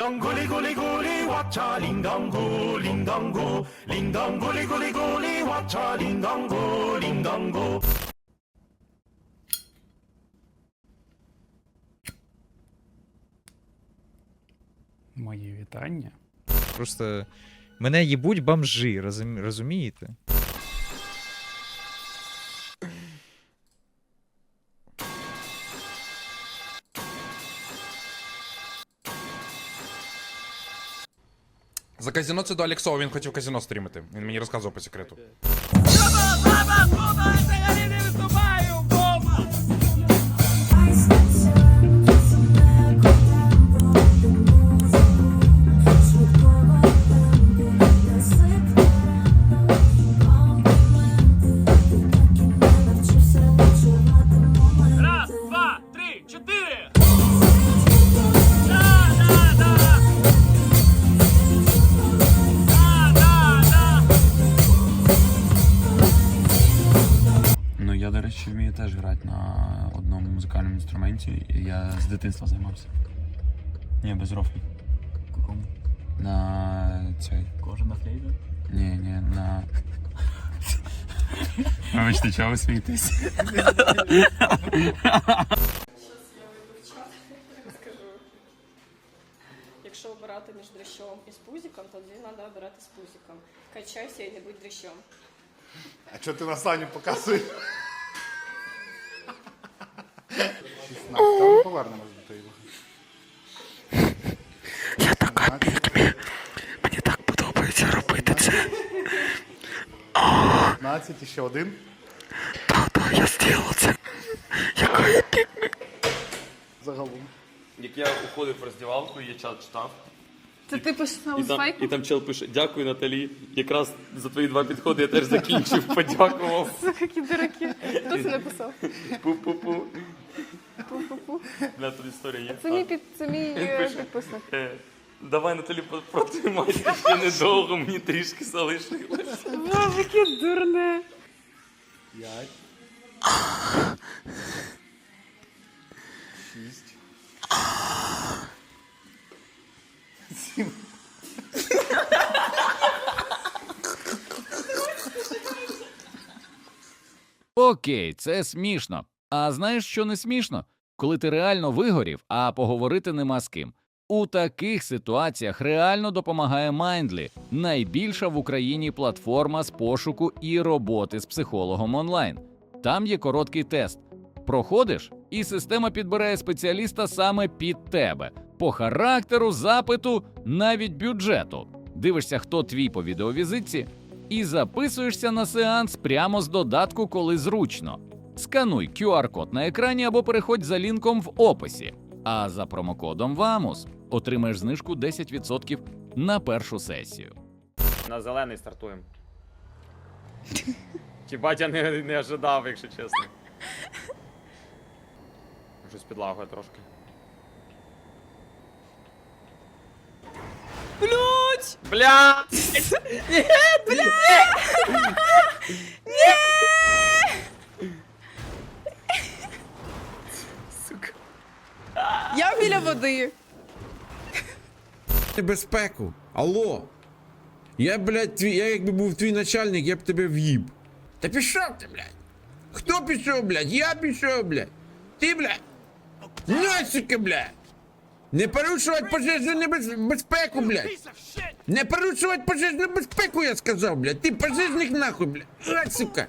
dong guli guli guli wacha ling dong gu ling dong gu ling dong guli guli guli wacha ling dong gu ling dong gu Мої вітання. Просто мене їбуть бомжи, розумі- розумієте? За казино це до Алексова, він хотів казино стрімити. Він мені розказував по секрету. Дитинства займався. Ні, без рофлі. Какому? На цей. Кожана флейта? Ні, ні, на. Вибачте, чого ви смієтесь? Якщо обирати між дрищом і спузиком, то тоді треба обирати спузиком. Качайся і не будь дрищом. А що ти на Саню показуєш? 16. Ми повернемось до того. Я така пікмі. Мені так подобається робити це. 15 і ще один. Так, так, я зробив це. Яка я пікмі. Загалом. Як я уходив в роздівалку, я чат читав. Це ти писав І там, і там чел пише: Дякую, Наталі. Якраз за твої два підходи я теж закінчив, подякував. Які дураки. Хто це написав? Пу-пу-пу. Пу-пу-пу. Бля, тут історія є. Це мій під це мій Він е, пише. підписник. Е, Давай, Наталі, протримайся ще недовго, мені трішки залишилось. Боже, яке дурне. 5. 6. 7. Окей, це смішно. А знаєш, що не смішно? Коли ти реально вигорів, а поговорити нема з ким. У таких ситуаціях реально допомагає Mindly – найбільша в Україні платформа з пошуку і роботи з психологом онлайн. Там є короткий тест. Проходиш, і система підбирає спеціаліста саме під тебе по характеру, запиту, навіть бюджету. Дивишся, хто твій по відеовізитці, і записуєшся на сеанс прямо з додатку, коли зручно. Скануй QR-код на екрані або переходь за лінком в описі. А за промокодом ВАМУС отримаєш знижку 10% на першу сесію. На зелений стартуємо. Хіба я не, не ожидав, якщо чесно. Щось підлагує трошки. Блять! Бля! Я біля води. безпеку. Алло. Я, блядь, твій, я якби був твій начальник, я б тебе в'їб. Та пішов ти, блядь. Хто пішов, блядь? Я пішов, блядь. Ти, блядь. Носики, блядь. Не порушувати пожежну безпеку, блядь. Не порушувати пожежну безпеку, я сказав, блядь. Ти пожежник нахуй, блядь. А, сука.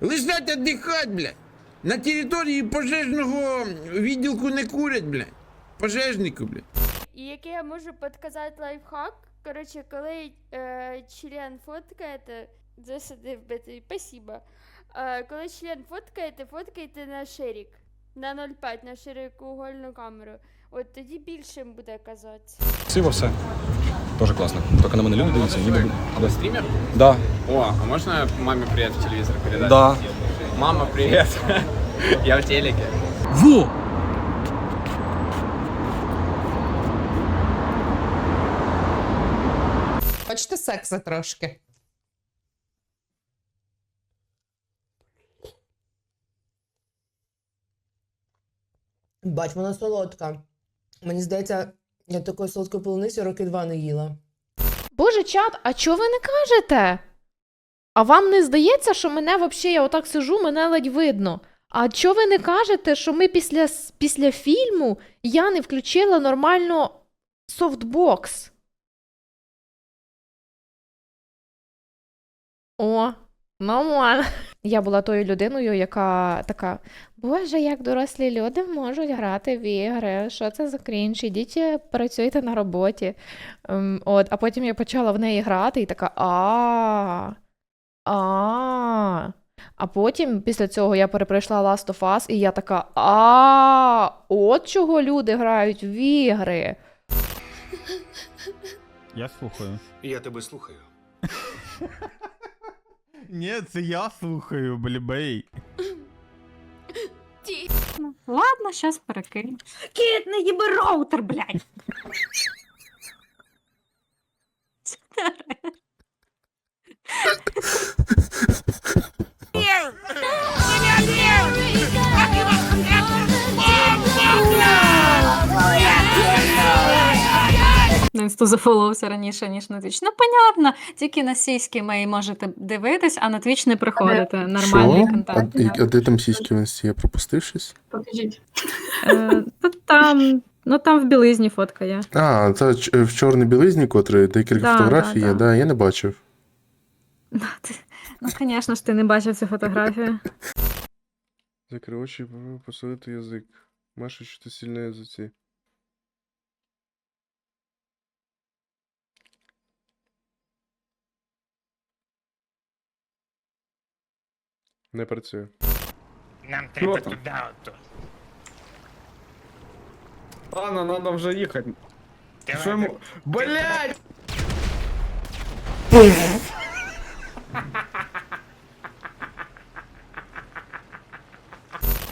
Лежать отдихать, блядь. На території пожежного відділку не курять, блядь. Пожежнику, блядь. І який я можу підказати лайфхак. Коротше, коли е, член фоткаєте, засадив бити, спасибо. Е, коли член фоткаєте, фоткайте на ширик. На 0,5 на широкоугольну камеру. От тоді більшим буде казати. Красиво все. Тоже класно. Тільки на мене люди дивляться, ніби. Вы стример? Да. О, а можно маме привет в телевизор передать? Да. Мама, привет. Я в телеке. Во! Секса трошки? Бач, вона солодка. Мені здається, Я такої солодкої полуниці роки два не їла. Боже, чат, а чого ви не кажете? А вам не здається, що мене взагалі, я отак сижу, мене ледь видно. А чого ви не кажете, що ми після, після фільму я не включила нормально софтбокс? О, нормально. Я була тою людиною, яка така: Боже, як дорослі люди можуть грати в ігри. Що це за крінж? Ідіть е, працюйте на роботі. Ем, от, а потім я почала в неї грати і така а. А. А потім після цього я переприйшла Last of Us, і я така а. От чого люди грають в ігри. Я слухаю. Я тебе слухаю. Ні, це я слухаю, блібей. Ладно, щас перекину. Кіт, не їби роутер, блядь. На інсту зафоловився раніше, ніж на Twitch. Ну, понятно, тільки на сіськи мої можете дивитись, а на Twitch не приходите. Нормальний контент. А, де там сіськи в інсті? Я пропустив щось? Покажіть. Е, та там, ну там в білизні фотка є. А, це ч- в чорній білизні, котрі декілька Да, фотографій да, є, да. да, я не бачив. Ну, звісно ж, ти не бачив цю фотографію. Закрий очі, посадити язик. Маша, що ти сильна язиці. Не працює. Нам треба туди ото. Ладно, надо вже їхати. Що йому... Блять!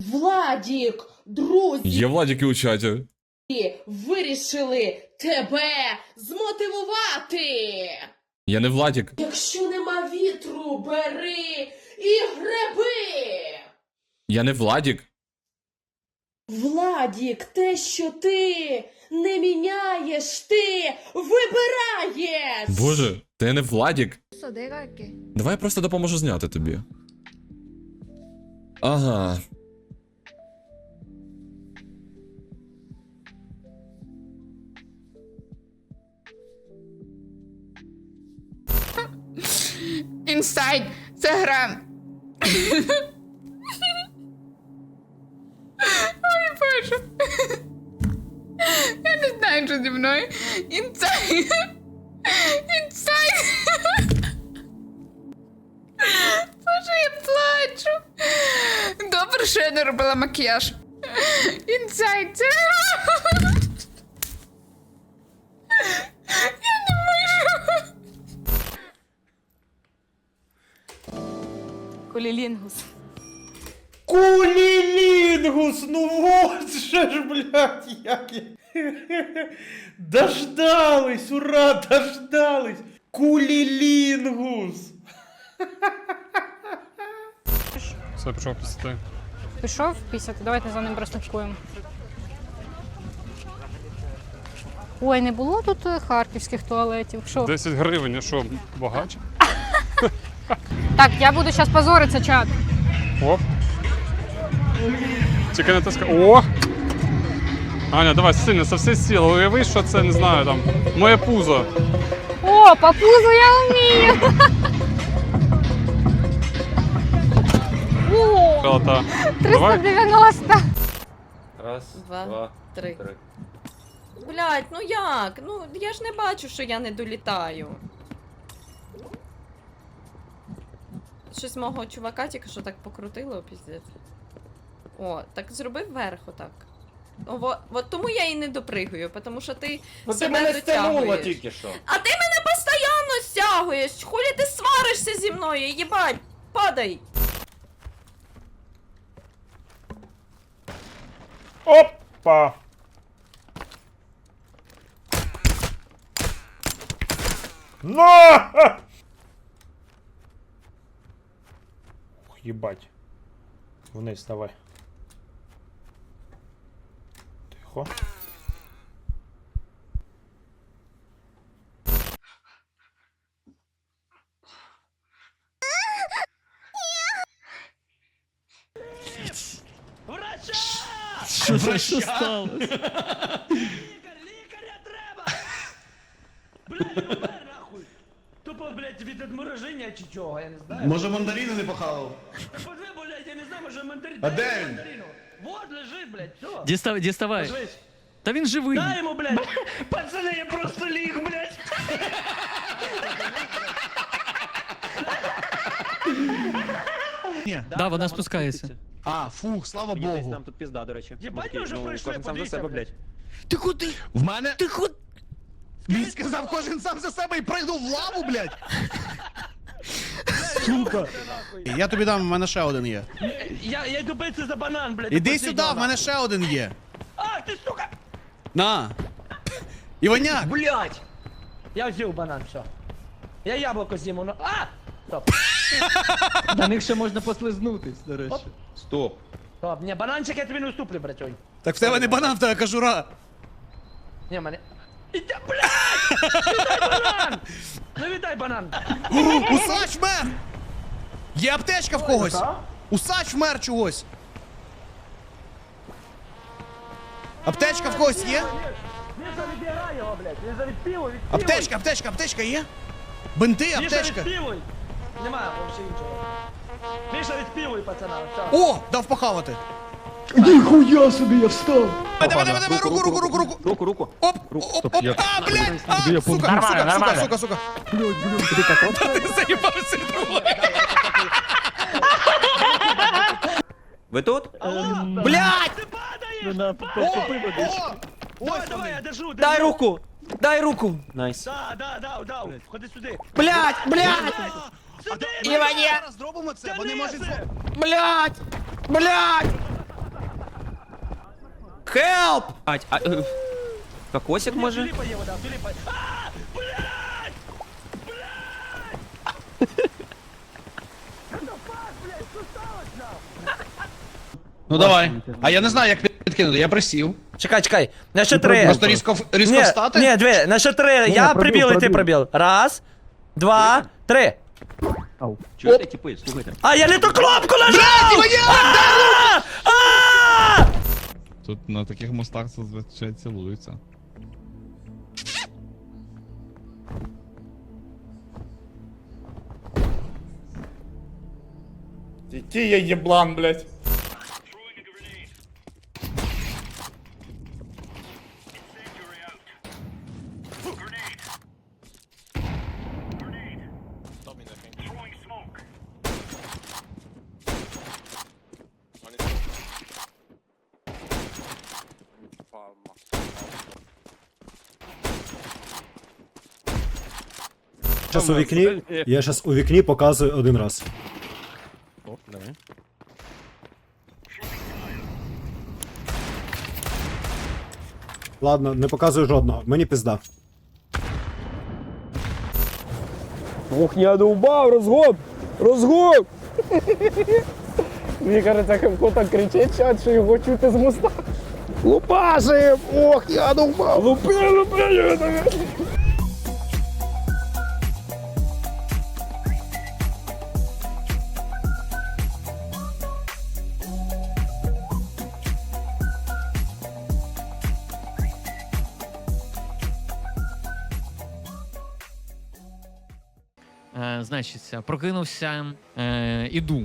Владік, друзі, Є Владіки у чаті. вирішили тебе змотивувати. Я не Владік. Якщо нема вітру, бери і греби. Я не Владік. Владік, те, що ти не міняєш, ти вибираєш. Боже, ти не Владік. Давай я просто допоможу зняти тобі. Ага. Інсайд, це гра. Ой, боже. Я не знаю, що зі мною. Інсайд. Інсайд. Боже, я плачу. Добре, що я не робила макіяж. Інсайд, Кулілінгус. Кулилингус, ну вот же ж, блядь, як я... Дождались, ура, дождались! Кулилингус! Все, пішов після. Пішов пісяти, давайте за ним прослідкуємо. Ой, не було тут е, харківських туалетів. Що? 10 гривень, а що, багач? Так, я буду зараз позоритися, чат. Оп. Тільки не тиска. О! Аня, давай сильно, со всієї сили. Уяви, що це, не знаю, там, моє пузо. О, по пузу я вмію! О, Та. Давай. 390! Раз, Два, два, три. три. Блять, ну як? Ну я ж не бачу, що я не долітаю. Щось мого чувака тільки що так покрутило, піздець. О, так зроби вверх отак. О, во, от тому я і не допригую, тому що ти Ну ти мене стягнула тільки що. А ти мене постійно стягуєш! Хулі ти сваришся зі мною, їбать! Падай! Опа! На! Ебать, їбать. Вниз давай. Тихо. Що це що сталося? Лікар, лікаря треба! Блядь, нахуй! Тупо, блядь, від відмороження чи чого, я не знаю. Може мандаріни не похавав? А де він? Вот лежить, блядь, все. Дістав, діставай. Поживись. Та він живий. Дай йому, блядь. Пацани, я просто ліг, блядь. Да, вона спускається. А, фух, слава Богу. тут пізда, до речі. Єбать, ми вже пройшли, подивіться, блядь. Ти куди? В мене. Ти куди? Він сказав кожен сам за себе і пригнув в лаву, блядь. Я тобі дам, в мене ще один є. Я, я йду битися за банан, блядь. Іди сюди, в мене ще один є. А, ти, сука! На. Іваняк! Блядь! Я взяв банан, все. Я яблуко з'їм, ну... А! Стоп. На них ще можна послизнутись, до речі. Стоп. Стоп, ні, бананчик я тобі не уступлю, братьонь. Так в тебе не банан, в тебе кажура. Ні, мене... Іди, блядь! Віддай банан! Ну віддай банан! Усач вмер! Є аптечка в когось! Усач вмер чогось! Аптечка в когось є? Блядь! Аптечка, аптечка, аптечка є? Бинти, аптечка. відпілуй! Нема вообще нічого. Міша, відпілуй, пацана. О, дав похавати. Ніхуя собі, я встав. Давай, давай, давай, руку, руку, руку, руку. Руку, руку. Оп, оп, оп, а, блядь, а, сука, сука, сука, сука, сука. Ти заїбався другою. Ви тут? Блядь! Ти падаєш! О, о, Давай, ось давай, я вони. держу, держу. Дай руку! Дай руку! Найс. Да, да, да, да, ходи сюди. Блядь, блядь, Сюди, Івані. Зараз зробимо це, вони можуть... Денисе! Блядь, блядь. Help! А, а, е, Кокосик Ні, може? Філіпа є вода, Філіпа. А, блядь! Ну давай. А я не знаю, як підкинути, я присів. Чекай, чекай, на ще три. Просто різко, різко Ні, встати? ні, дві, на ще три. Я прибіл, і ти прибіл. Раз, два, три. Чуєте, типи, слухайте. А, я не ту кнопку нажав! А! А! Тут на таких мостах зазвичай цілуються. Який я єблан, блядь. Зараз у вікні. Я зараз у вікні показую один раз. Ладно, не показую жодного. Мені пізда. Ох, я довбав, розгон! Розгон! Мені кажеться, Хемко так кричить чат, що його чути з моста. Лупашим! Ох, я довбав! Лупи, лупи, я Е, значить, прокинувся, е, іду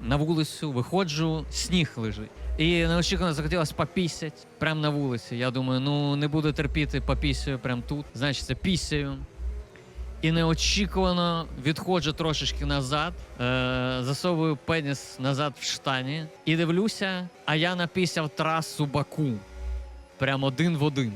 на вулицю, виходжу, сніг лежить. І неочікувано захотілося попісять прямо на вулиці. Я думаю, ну не буду терпіти, попісяю прямо тут. Значить, це пісяю. І неочікувано відходжу трошечки назад, е, засовую пеніс назад в штані і дивлюся, а я напісяв трасу Баку. Прям один в один.